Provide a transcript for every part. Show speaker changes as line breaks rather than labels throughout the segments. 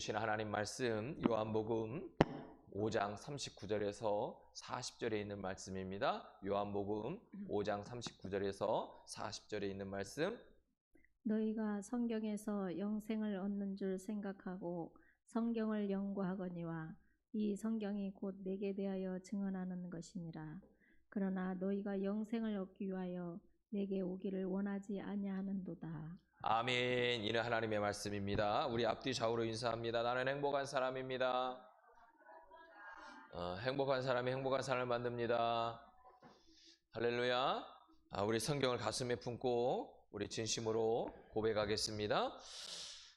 주신 하나님 말씀 요한복음 5장 39절에서 40절에 있는 말씀입니다. 요한복음 5장 39절에서 40절에 있는 말씀
너희가 성경에서 영생을 얻는 줄 생각하고 성경을 연구하거니와 이 성경이 곧 내게 대하여 증언하는 것이니라. 그러나 너희가 영생을 얻기 위하여 내게 오기를 원하지 아니하는도다.
아멘. 이는 하나님의 말씀입니다. 우리 앞뒤 좌우로 인사합니다. 나는 행복한 사람입니다. 어, 행복한 사람이 행복한 사람을 만듭니다. 할렐루야. 아, 우리 성경을 가슴에 품고 우리 진심으로 고백하겠습니다.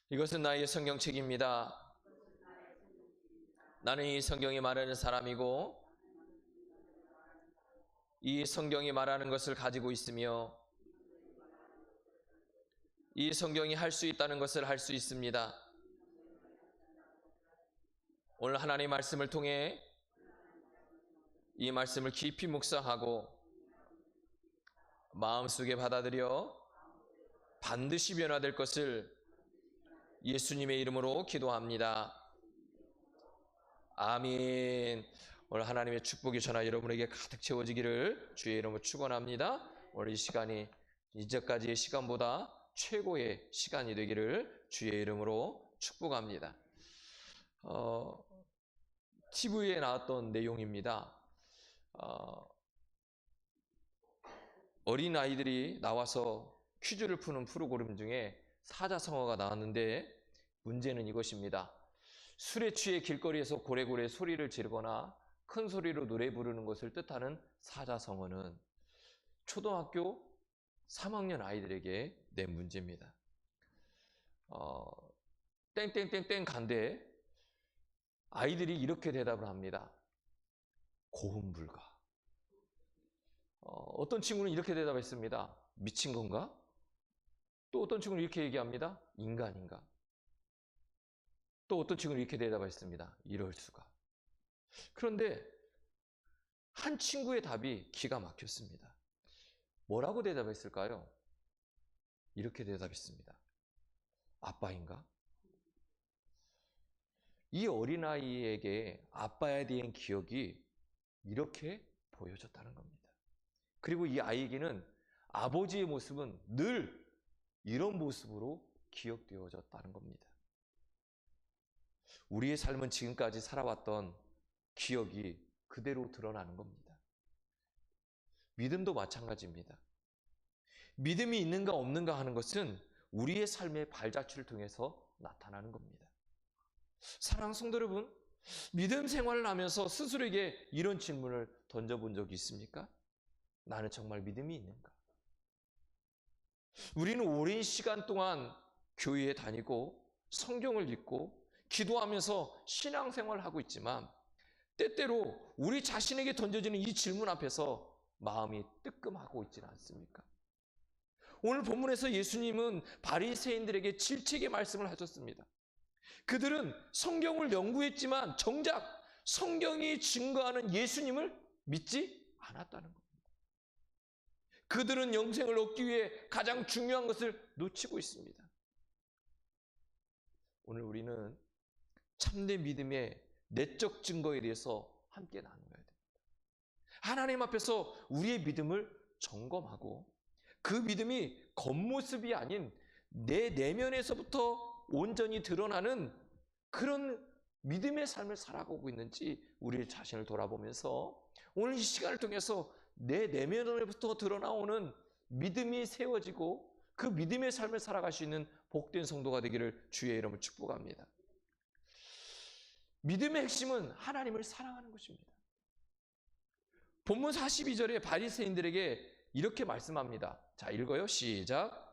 이것은 나의 성경책입니다. 나는 이 성경이 말하는 사람이고 이 성경이 말하는 것을 가지고 있으며 이 성경이 할 수 있다는 것을 할 수 있습니다. 오늘 하나님의 말씀을 통해 이 말씀을 깊이 묵상하고 마음속에 받아들여 반드시 변화될 것을 예수님의 이름으로 기도합니다. 아멘. 오늘 하나님의 축복이 전하 여러분에게 가득 채워지기를 주의 이름으로 축원합니다. 오늘 이 시간이 이제까지의 시간보다 최고의 시간이 되기를 주의 이름으로 축복합니다. 어, TV에 나왔던 내용입니다. 어, 어린 아이들이 나와서 퀴즈를 푸는 프로그램 중에 사자성어가 나왔는데 문제는 이것입니다. 술에 취해 길거리에서 고래고래 소리를 지르거나 큰 소리로 노래 부르는 것을 뜻하는 사자성어는 초등학교 3학년 아이들에게 낸 문제입니다. 어, 땡땡땡땡 간데 아이들이 이렇게 대답을 합니다. 고음불가. 어, 떤 친구는 이렇게 대답했습니다. 미친 건가? 또 어떤 친구는 이렇게 얘기합니다. 인간인가? 또 어떤 친구는 이렇게 대답했습니다. 이럴 수가. 그런데 한 친구의 답이 기가 막혔습니다. 뭐라고 대답했을까요? 이렇게 대답했습니다. 아빠인가? 이 어린아이에게 아빠에 대한 기억이 이렇게 보여졌다는 겁니다. 그리고 이 아이에게는 아버지의 모습은 늘 이런 모습으로 기억되어졌다는 겁니다. 우리의 삶은 지금까지 살아왔던 기억이 그대로 드러나는 겁니다. 믿음도 마찬가지입니다. 믿음이 있는가 없는가 하는 것은 우리의 삶의 발자취를 통해서 나타나는 겁니다. 사랑하는 성도 여러분, 믿음 생활을 하면서 스스로에게 이런 질문을 던져본 적이 있습니까? 나는 정말 믿음이 있는가? 우리는 오랜 시간 동안 교회에 다니고 성경을 읽고 기도하면서 신앙생활을 하고 있지만 때때로 우리 자신에게 던져지는 이 질문 앞에서 마음이 뜨끔하고 있지는 않습니까? 오늘 본문에서 예수님은 바리새인들에게 질책의 말씀을 하셨습니다. 그들은 성경을 연구했지만 정작 성경이 증거하는 예수님을 믿지 않았다는 겁니다. 그들은 영생을 얻기 위해 가장 중요한 것을 놓치고 있습니다. 오늘 우리는 참된 믿음의 내적 증거에 대해서 함께 나누어야 됩니다. 하나님 앞에서 우리의 믿음을 점검하고 그 믿음이 겉모습이 아닌 내 내면에서부터 온전히 드러나는 그런 믿음의 삶을 살아가고 있는지 우리 자신을 돌아보면서 오늘 이 시간을 통해서 내 내면으로부터 드러나오는 믿음이 세워지고 그 믿음의 삶을 살아갈 수 있는 복된 성도가 되기를 주의 이름으로 축복합니다. 믿음의 핵심은 하나님을 사랑하는 것입니다. 본문 42절에 바리새인들에게 이렇게 말씀합니다. 자, 읽어요. 시작.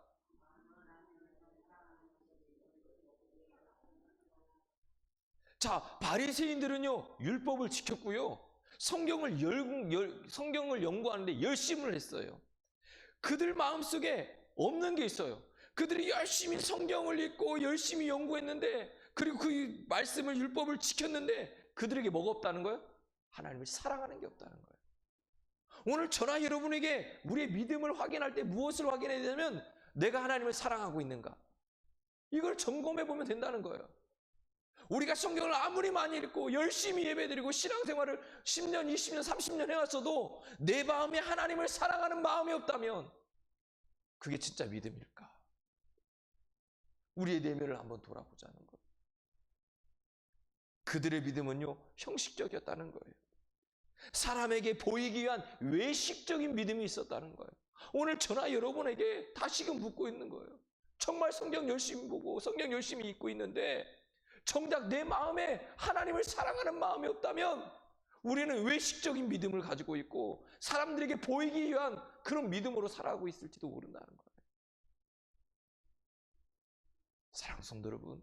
자, 바리새인들은요. 율법을 지켰고요. 성경을 열, 열, 성경을 연구하는데 열심을 했어요. 그들 마음속에 없는 게 있어요. 그들이 열심히 성경을 읽고 열심히 연구했는데 그리고 그 말씀을 율법을 지켰는데 그들에게 뭐가 없다는 거예요? 하나님을 사랑하는 게 없다는 거예요. 오늘 저나 여러분에게 우리의 믿음을 확인할 때 무엇을 확인해야 되냐면 내가 하나님을 사랑하고 있는가? 이걸 점검해 보면 된다는 거예요. 우리가 성경을 아무리 많이 읽고 열심히 예배드리고 신앙생활을 10년, 20년, 30년 해왔어도 내 마음에 하나님을 사랑하는 마음이 없다면 그게 진짜 믿음일까? 우리의 내면을 한번 돌아보자는 것. 그들의 믿음은요, 형식적이었다는 거예요. 사람에게 보이기 위한 외식적인 믿음이 있었다는 거예요. 오늘 저나 여러분에게 다시금 묻고 있는 거예요. 정말 성경 열심히 보고 성경 열심히 읽고 있는데 정작 내 마음에 하나님을 사랑하는 마음이 없다면 우리는 외식적인 믿음을 가지고 있고 사람들에게 보이기 위한 그런 믿음으로 살아가고 있을지도 모른다는 거예요. 사랑 성도 여러분,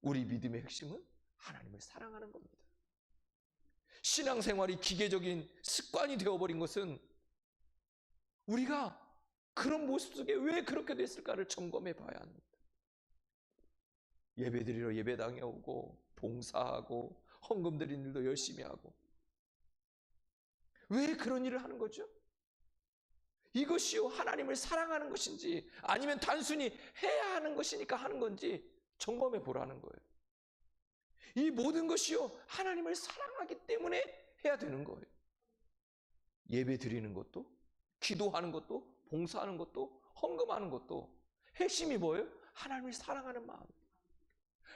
우리 믿음의 핵심은 하나님을 사랑하는 겁니다. 신앙생활이 기계적인 습관이 되어버린 것은 우리가 그런 모습 속에 왜 그렇게 됐을까를 점검해 봐야 합니다. 예배 드리러 예배당에 오고 봉사하고 헌금 드리는 일도 열심히 하고 왜 그런 일을 하는 거죠? 이것이요 하나님을 사랑하는 것인지 아니면 단순히 해야 하는 것이니까 하는 건지 점검해 보라는 거예요. 이 모든 것이요 하나님을 사랑하기 때문에 해야 되는 거예요. 예배 드리는 것도 기도하는 것도 봉사하는 것도 헌금하는 것도 핵심이 뭐예요? 하나님을 사랑하는 마음.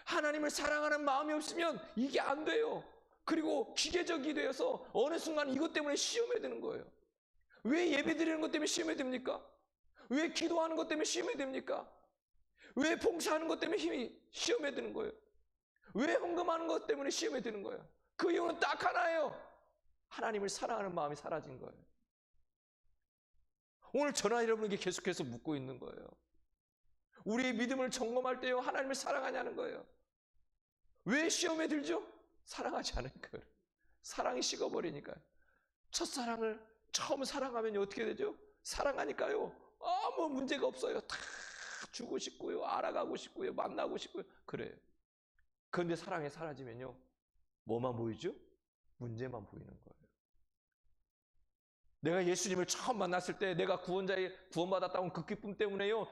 하나님을 사랑하는 마음이 없으면 이게 안 돼요. 그리고 기계적이 되어서 어느 순간 이것 때문에 시험에 드는 거예요. 왜 예배 드리는 것 때문에 시험에 듭니까? 왜 기도하는 것 때문에 시험에 됩니까? 왜 봉사하는 것 때문에 힘이 시험에 드는 거예요? 왜 헌금하는 것 때문에 시험에 드는 거예요? 그 이유는 딱 하나예요. 하나님을 사랑하는 마음이 사라진 거예요. 오늘 전화 여러분에게 계속해서 묻고 있는 거예요. 우리의 믿음을 점검할 때요, 하나님을 사랑하냐는 거예요. 왜 시험에 들죠? 사랑하지 거예요. 사랑이 식어버리니까요. 첫사랑을 처음 사랑하면 어떻게 되죠? 사랑하니까요, 아무 문제가 없어요. 다 주고 싶고요, 알아가고 싶고요, 만나고 싶고요. 그래요. 그런데 사랑이 사라지면요, 뭐만 보이죠? 문제만 보이는 거예요. 내가 예수님을 처음 만났을 때 내가 구원자의 구원받았다는 그 기쁨 때문에요.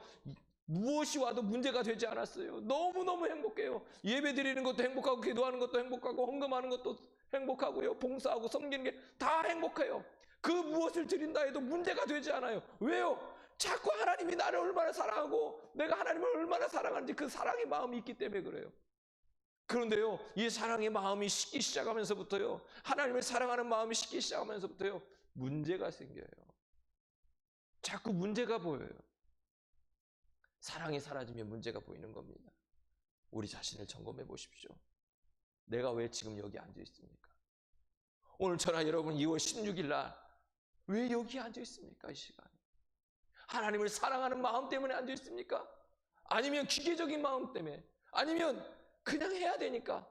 무엇이 와도 문제가 되지 않았어요. 너무너무 행복해요. 예배 드리는 것도 행복하고 기도하는 것도 행복하고 헌금하는 것도 행복하고요. 봉사하고 섬기는 게 다 행복해요. 그 무엇을 드린다 해도 문제가 되지 않아요. 왜요? 자꾸 하나님이 나를 얼마나 사랑하고 내가 하나님을 얼마나 사랑하는지 그 사랑의 마음이 있기 때문에 그래요. 그런데요, 이 사랑의 마음이 식기 시작하면서부터요, 하나님을 사랑하는 마음이 식기 시작하면서부터요, 문제가 생겨요. 자꾸 문제가 보여요. 사랑이 사라지면 문제가 보이는 겁니다. 우리 자신을 점검해 보십시오. 내가 왜 지금 여기 앉아 있습니까? 오늘 저나 여러분 2월 16일 날 왜 여기 앉아 있습니까? 이 시간에. 하나님을 사랑하는 마음 때문에 앉아 있습니까? 아니면 기계적인 마음 때문에? 아니면 그냥 해야 되니까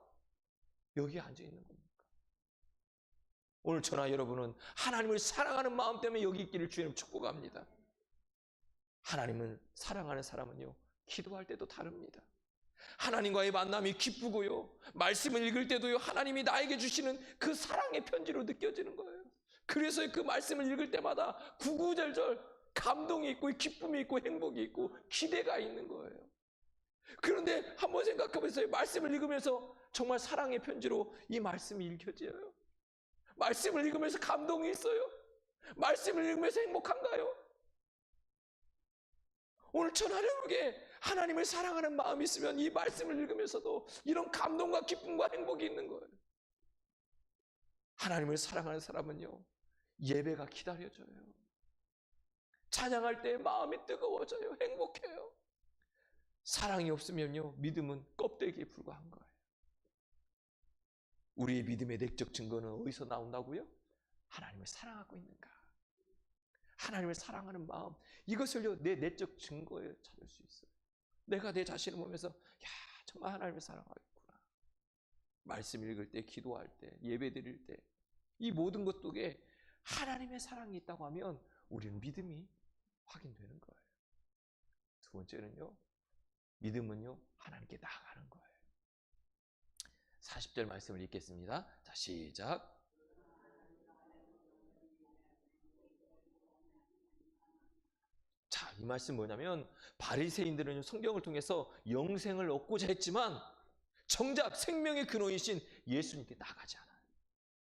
여기 앉아 있는 겁니까? 오늘 저나 여러분은 하나님을 사랑하는 마음 때문에 여기 있기를 주님 축복합니다. 하나님을 사랑하는 사람은요, 기도할 때도 다릅니다. 하나님과의 만남이 기쁘고요, 말씀을 읽을 때도요, 하나님이 나에게 주시는 그 사랑의 편지로 느껴지는 거예요. 그래서 그 말씀을 읽을 때마다 구구절절 감동이 있고, 기쁨이 있고, 행복이 있고, 기대가 있는 거예요. 그런데 한번 생각해 보세요. 말씀을 읽으면서 정말 사랑의 편지로 이 말씀이 읽혀져요. 말씀을 읽으면서 감동이 있어요. 말씀을 읽으면서 행복한가요? 오늘 천하령에게 하나님을 사랑하는 마음이 있으면 이 말씀을 읽으면서도 이런 감동과 기쁨과 행복이 있는 거예요. 하나님을 사랑하는 사람은요, 예배가 기다려져요. 찬양할 때 마음이 뜨거워져요. 행복해요. 사랑이 없으면요, 믿음은 껍데기에 불과한 거예요. 우리의 믿음의 내적 증거는 어디서 나온다고요? 하나님을 사랑하고 있는가? 하나님을 사랑하는 마음, 이것을요, 내 내적 증거에 찾을 수 있어요. 내가 내 자신을 보면서, 야, 정말 하나님을 사랑하겠구나. 말씀 읽을 때, 기도할 때, 예배 드릴 때, 이 모든 것 속에 하나님의 사랑이 있다고 하면 우리는 믿음이 확인되는 거예요. 두 번째는요, 믿음은요, 하나님께 나아가는 거예요. 40절 말씀을 읽겠습니다. 자, 시작. 자, 이 말씀 뭐냐면 바리새인들은 성경을 통해서 영생을 얻고자 했지만 정작 생명의 근원이신 예수님께 나가지 않아요.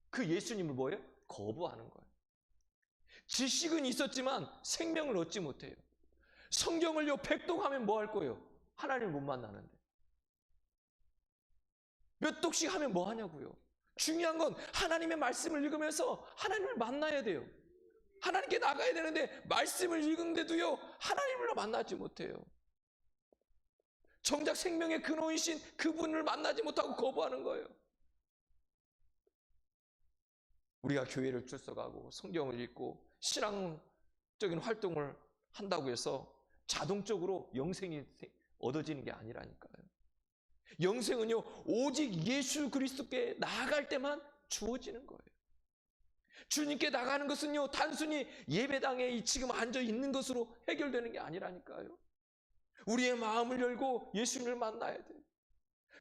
그 예수님을 뭐예요? 거부하는 거예요. 지식은 있었지만 생명을 얻지 못해요. 성경을요, 백독하면 뭐 할 거예요? 하나님을 못 만나는데. 몇 독씩 하면 뭐 하냐고요? 중요한 건 하나님의 말씀을 읽으면서 하나님을 만나야 돼요. 하나님께 나가야 되는데 말씀을 읽은데도요 하나님을 만나지 못해요. 정작 생명의 근원이신 그분을 만나지 못하고 거부하는 거예요. 우리가 교회를 출석하고 성경을 읽고 신앙적인 활동을 한다고 해서 자동적으로 영생이 얻어지는 게 아니라니까요. 영생은요, 오직 예수 그리스도께 나아갈 때만 주어지는 거예요. 주님께 나가는 것은요, 단순히 예배당에 이 지금 앉아 있는 것으로 해결되는 게 아니라니까요. 우리의 마음을 열고 예수님을 만나야 돼요.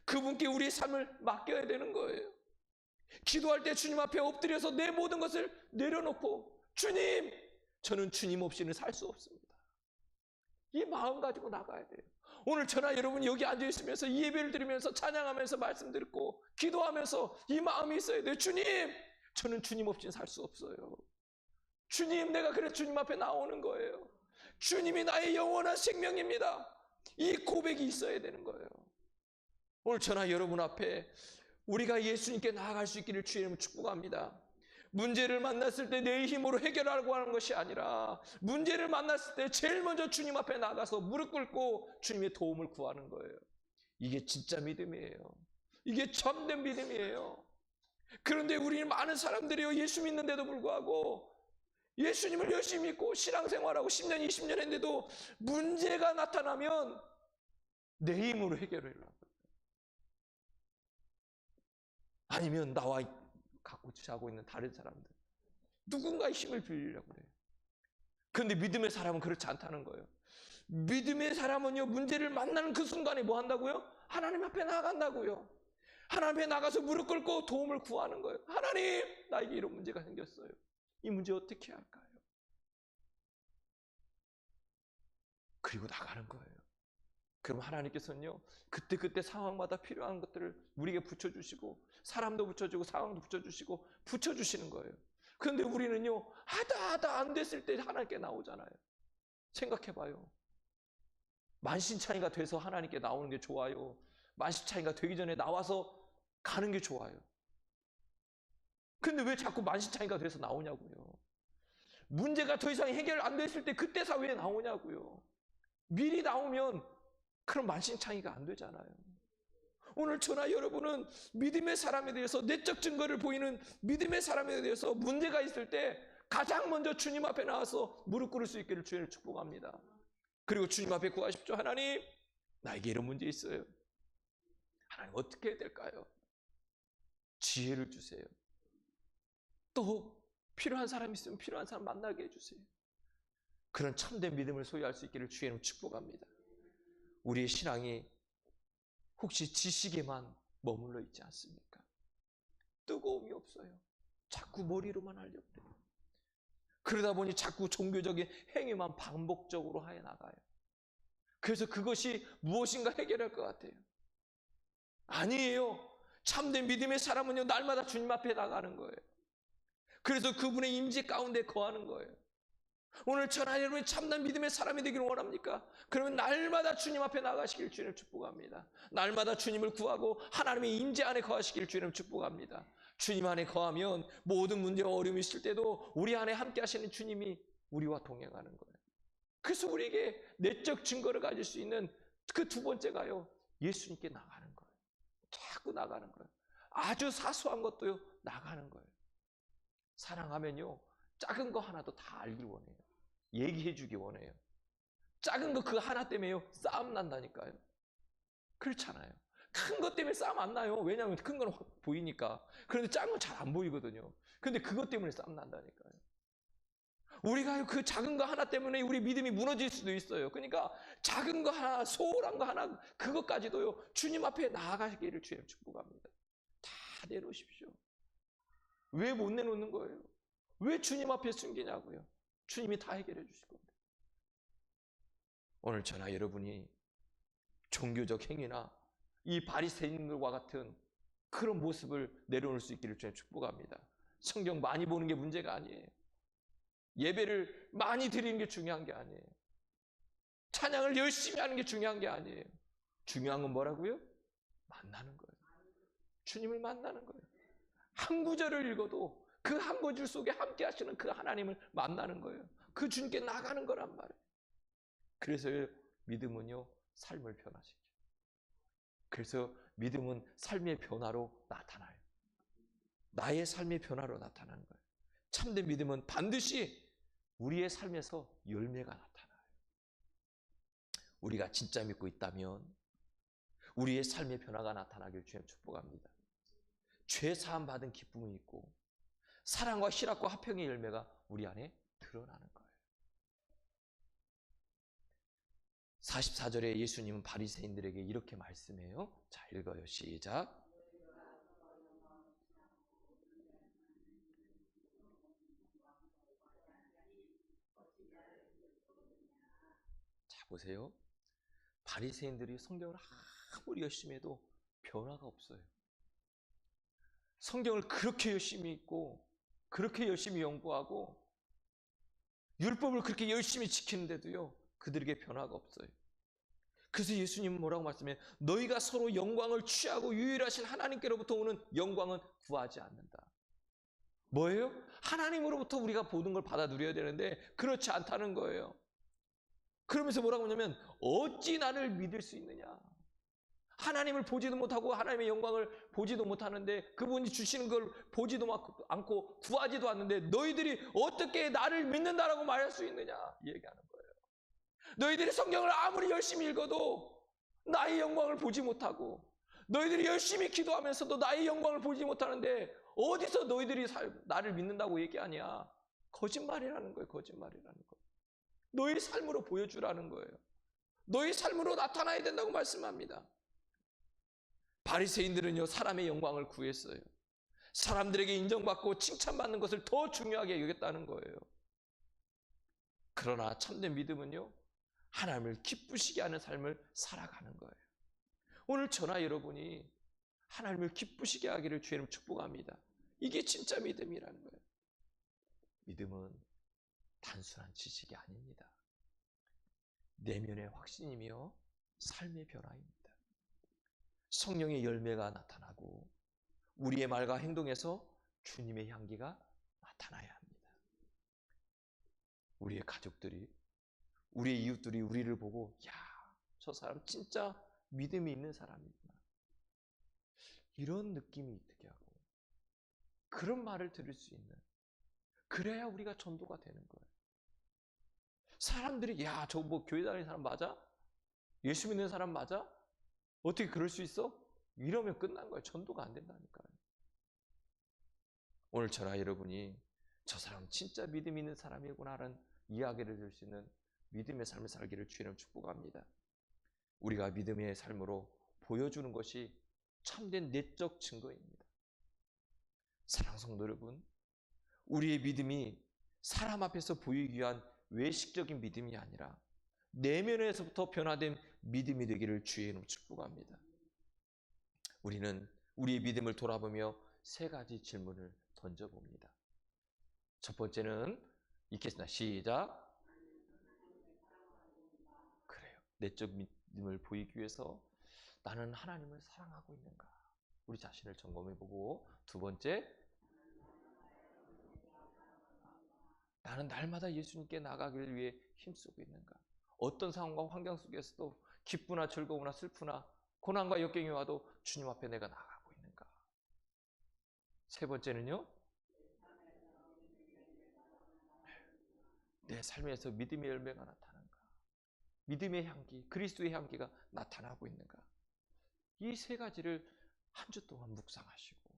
그분께 우리의 삶을 맡겨야 되는 거예요. 기도할 때 주님 앞에 엎드려서 내 모든 것을 내려놓고, 주님, 저는 주님 없이는 살 수 없습니다. 이 마음 가지고 나가야 돼요. 오늘 저나 여러분이 여기 앉아 있으면서 이 예배를 드리면서 찬양하면서 말씀 듣고 기도하면서 이 마음이 있어야 돼요. 주님, 저는 주님 없이는 살수 없어요. 주님, 내가 그래 주님 앞에 나오는 거예요. 주님이 나의 영원한 생명입니다. 이 고백이 있어야 되는 거예요. 오늘 저나 여러분 앞에 우리가 예수님께 나아갈 수 있기를 주의 이름으로 축복합니다. 문제를 만났을 때 내 힘으로 해결하려고 하는 것이 아니라 문제를 만났을 때 제일 먼저 주님 앞에 나가서 무릎 꿇고 주님의 도움을 구하는 거예요. 이게 진짜 믿음이에요. 이게 참된 믿음이에요. 그런데 우리는 많은 사람들이요 예수 믿는데도 불구하고 예수님을 열심히 믿고 신앙생활하고 10년, 20년 했는데도 문제가 나타나면 내 힘으로 해결하려고 아니면 나와 갖고 자고 있는 다른 사람들 누군가의 힘을 빌리려고 그래요. 그런데 믿음의 사람은 그렇지 않다는 거예요. 믿음의 사람은요 문제를 만나는 그 순간에 뭐 한다고요? 하나님 앞에 나간다고요. 하나님 앞에 나가서 무릎 꿇고 도움을 구하는 거예요. 하나님 나에게 이런 문제가 생겼어요. 이 문제 어떻게 할까요? 그리고 나가는 거예요. 그럼 하나님께서는요, 그때그때 상황마다 필요한 것들을 우리에게 붙여주시고, 사람도 붙여주고, 상황도 붙여주시고, 붙여주시는 거예요. 그런데 우리는요, 하다 하다 안 됐을 때 하나님께 나오잖아요. 생각해봐요. 만신창이가 돼서 하나님께 나오는 게 좋아요. 만신창이가 되기 전에 나와서 가는 게 좋아요. 근데 왜 자꾸 만신창이가 돼서 나오냐고요. 문제가 더 이상 해결 안 됐을 때 그때서 왜 나오냐고요. 미리 나오면 그럼 만신창이가 안 되잖아요. 오늘 저나 여러분은 믿음의 사람에 대해서 내적 증거를 보이는 믿음의 사람에 대해서 문제가 있을 때 가장 먼저 주님 앞에 나와서 무릎 꿇을 수 있기를 주님을 축복합니다. 그리고 주님 앞에 구하십시오. 하나님, 나에게 이런 문제 있어요. 하나님 어떻게 해야 될까요? 지혜를 주세요. 또 필요한 사람 있으면 필요한 사람 만나게 해주세요. 그런 참된 믿음을 소유할 수 있기를 이름 축복합니다. 우리의 신앙이 혹시 지식에만 머물러 있지 않습니까? 뜨거움이 없어요. 자꾸 머리로만 하려고 해요. 그러다 보니 자꾸 종교적인 행위만 반복적으로 해 나가요. 그래서 그것이 무엇인가 해결할 것 같아요. 아니에요. 참된 믿음의 사람은요, 날마다 주님 앞에 나가는 거예요. 그래서 그분의 임재 가운데 거하는 거예요. 오늘 전하 여러분이 참된 믿음의 사람이 되기를 원합니까? 그러면 날마다 주님 앞에 나가시길 주님을 축복합니다. 날마다 주님을 구하고 하나님의 임재 안에 거하시길 주님을 축복합니다. 주님 안에 거하면 모든 문제와 어려움이 있을 때도 우리 안에 함께 하시는 주님이 우리와 동행하는 거예요. 그래서 우리에게 내적 증거를 가질 수 있는 그 두 번째가요. 예수님께 나가는 거예요. 자꾸 나가는 거예요. 아주 사소한 것도요. 나가는 거예요. 사랑하면요. 작은 거 하나도 다 알길 원해요. 얘기해 주기 원해요. 작은 거 그 하나 때문에요. 싸움 난다니까요. 그렇잖아요. 큰 것 때문에 싸움 안 나요. 왜냐하면 큰건 보이니까. 그런데 작은 건 잘 안 보이거든요. 근데 그것 때문에 싸움 난다니까요. 우리가 그 작은 거 하나 때문에 우리 믿음이 무너질 수도 있어요. 그러니까 작은 거 하나, 소홀한 거 하나, 그것까지도요, 주님 앞에 나아가기를 주님 축복합니다. 다 내놓으십시오. 왜 못 내놓는 거예요? 왜 주님 앞에 숨기냐고요? 주님이 다 해결해 주실 겁니다. 오늘 저나 여러분이 종교적 행위나 이 바리새인들과 같은 그런 모습을 내려놓을 수 있기를 주님 축복합니다. 성경 많이 보는 게 문제가 아니에요. 예배를 많이 드리는 게 중요한 게 아니에요. 찬양을 열심히 하는 게 중요한 게 아니에요. 중요한 건 뭐라고요? 만나는 거예요. 주님을 만나는 거예요. 한 구절을 읽어도 그한 구절 속에 함께 하시는 그 하나님을 만나는 거예요. 그 주님께 나가는 거란 말이에요. 그래서 믿음은요, 삶을 변화시켜요. 그래서 믿음은 삶의 변화로 나타나요. 나의 삶의 변화로 나타나는 거예요. 참된 믿음은 반드시 우리의 삶에서 열매가 나타나요. 우리가 진짜 믿고 있다면 우리의 삶의 변화가 나타나길 주님 축복합니다. 죄 사함 받은 기쁨이 있고 사랑과 희락과 화평의 열매가 우리 안에 드러나는 거예요. 44절에 예수님은 바리새인들에게 이렇게 말씀해요. 자, 읽어요. 시작. 자, 보세요. 바리새인들이 성경을 아무리 열심히 해도 변화가 없어요. 성경을 그렇게 열심히 읽고 그렇게 열심히 연구하고 율법을 그렇게 열심히 지키는데도요. 그들에게 변화가 없어요. 그래서 예수님은 뭐라고 말씀해? 너희가 서로 영광을 취하고 유일하신 하나님께로부터 오는 영광은 구하지 않는다. 뭐예요? 하나님으로부터 우리가 보는 걸 받아 누려야 되는데 그렇지 않다는 거예요. 그러면서 뭐라고 하냐면 어찌 나를 믿을 수 있느냐? 하나님을 보지도 못하고 하나님의 영광을 보지도 못하는데 그분이 주시는 걸 보지도 않고 구하지도 않는데 너희들이 어떻게 나를 믿는다라고 말할 수 있느냐? 이 얘기하는 거예요. 너희들이 성경을 아무리 열심히 읽어도 나의 영광을 보지 못하고 너희들이 열심히 기도하면서도 나의 영광을 보지 못하는데 어디서 너희들이 살, 나를 믿는다고 얘기하냐? 거짓말이라는 거예요. 거짓말이라는 거예요. 너희 삶으로 보여주라는 거예요. 너희 삶으로 나타나야 된다고 말씀합니다. 바리새인들은요 사람의 영광을 구했어요. 사람들에게 인정받고 칭찬받는 것을 더 중요하게 여겼다는 거예요. 그러나 참된 믿음은요 하나님을 기쁘시게 하는 삶을 살아가는 거예요. 오늘 저나 여러분이 하나님을 기쁘시게 하기를 주님 축복합니다. 이게 진짜 믿음이라는 거예요. 믿음은 단순한 지식이 아닙니다. 내면의 확신이며 삶의 변화입니다. 성령의 열매가 나타나고 우리의 말과 행동에서 주님의 향기가 나타나야 합니다. 우리의 가족들이 우리의 이웃들이 우리를 보고 야, 저 사람 진짜 믿음이 있는 사람이구나. 이런 느낌이 있게 하고 그런 말을 들을 수 있는 그래야 우리가 전도가 되는 거예요. 사람들이 야, 저 뭐 교회 다니는 사람 맞아? 예수 믿는 사람 맞아? 어떻게 그럴 수 있어? 이러면 끝난 거예요. 전도가 안 된다니까요. 오늘 저나 여러분이 저 사람 진짜 믿음 있는 사람이구나라는 이야기를 들을 수 있는 믿음의 삶을 살기를 주님 축복합니다. 우리가 믿음의 삶으로 보여주는 것이 참된 내적 증거입니다. 사랑 성도 여러분, 우리의 믿음이 사람 앞에서 보이기 위한 외식적인 믿음이 아니라 내면에서부터 변화된 믿음이 되기를 주의 이름 축복합니다. 우리는 우리의 믿음을 돌아보며 세 가지 질문을 던져봅니다. 첫 번째는 읽겠습니다. 시작. 그래요. 내적 믿음을 보이기 위해서 나는 하나님을 사랑하고 있는가? 우리 자신을 점검해보고 두 번째 나는 날마다 예수님께 나가기를 위해 힘쓰고 있는가? 어떤 상황과 환경 속에서도 기쁘나 즐거우나 슬프나 고난과 역경이 와도 주님 앞에 내가 나가고 있는가? 세 번째는요. 내 삶에서 믿음의 열매가 나타난가? 믿음의 향기, 그리스도의 향기가 나타나고 있는가? 이 세 가지를 한 주 동안 묵상하시고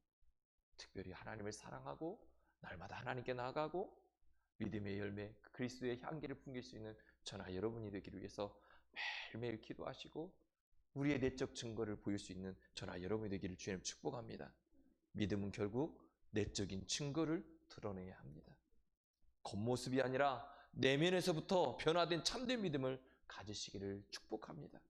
특별히 하나님을 사랑하고 날마다 하나님께 나아가고 믿음의 열매, 그리스도의 향기를 풍길 수 있는 저나 여러분이 되기를 위해서 매일매일 기도하시고 우리의 내적 증거를 보일 수 있는 저나 여러분이 되기를 주님 축복합니다. 믿음은 결국 내적인 증거를 드러내야 합니다. 겉모습이 아니라 내면에서부터 변화된 참된 믿음을 가지시기를 축복합니다.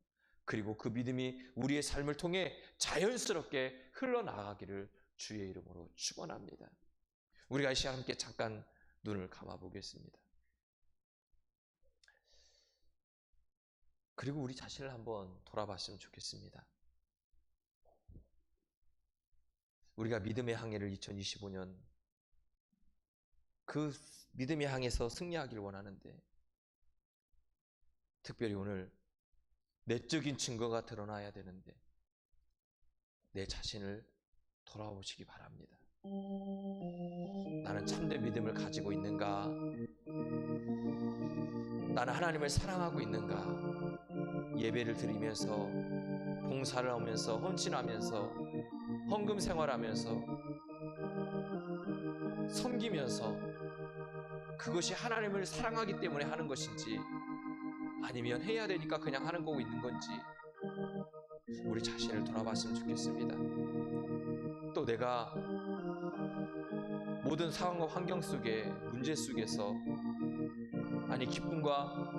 그리고 그 믿음이 우리의 삶을 통해 자연스럽게 흘러나가기를 주의 이름으로 축원합니다. 우리가 이 시간 함께 잠깐 눈을 감아 보겠습니다. 그리고 우리 자신을 한번 돌아봤으면 좋겠습니다. 우리가 믿음의 항해를 2025년 그 믿음의 항에서 승리하길 원하는데 특별히 오늘 내적인 증거가 드러나야 되는데 내 자신을 돌아보시기 바랍니다. 나는 참된 믿음을 가지고 있는가? 나는 하나님을 사랑하고 있는가? 예배를 드리면서 봉사를 하면서 헌신하면서 헌금 생활하면서 섬기면서 그것이 하나님을 사랑하기 때문에 하는 것인지 아니면 해야 되니까 그냥 하는 거고 있는 건지 우리 자신을 돌아봤으면 좋겠습니다. 또 내가 모든 상황과 환경 속에 문제 속에서 아니 기쁨과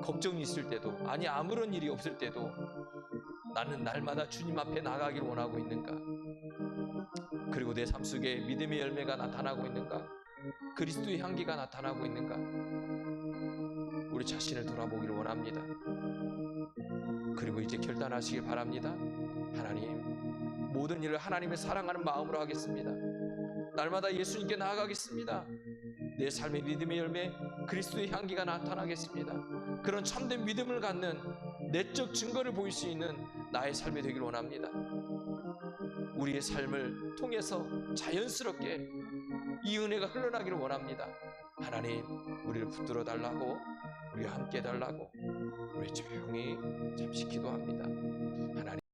걱정이 있을 때도 아니 아무런 일이 없을 때도 나는 날마다 주님 앞에 나가길 원하고 있는가? 그리고 내 삶 속에 믿음의 열매가 나타나고 있는가? 그리스도의 향기가 나타나고 있는가? 우리 자신을 돌아보기를 원합니다. 그리고 이제 결단하시길 바랍니다. 하나님, 모든 일을 하나님을 사랑하는 마음으로 하겠습니다. 날마다 예수님께 나아가겠습니다. 내 삶의 믿음의 열매, 그리스도의 향기가 나타나겠습니다. 그런 참된 믿음을 갖는 내적 증거를 보일 수 있는 나의 삶이 되길 원합니다. 우리의 삶을 통해서 자연스럽게 이 은혜가 흘러나기를 원합니다. 하나님, 우리를 붙들어 달라고, 우리와 함께 달라고, 우리 조용히 잠시 기도합니다. 하나님.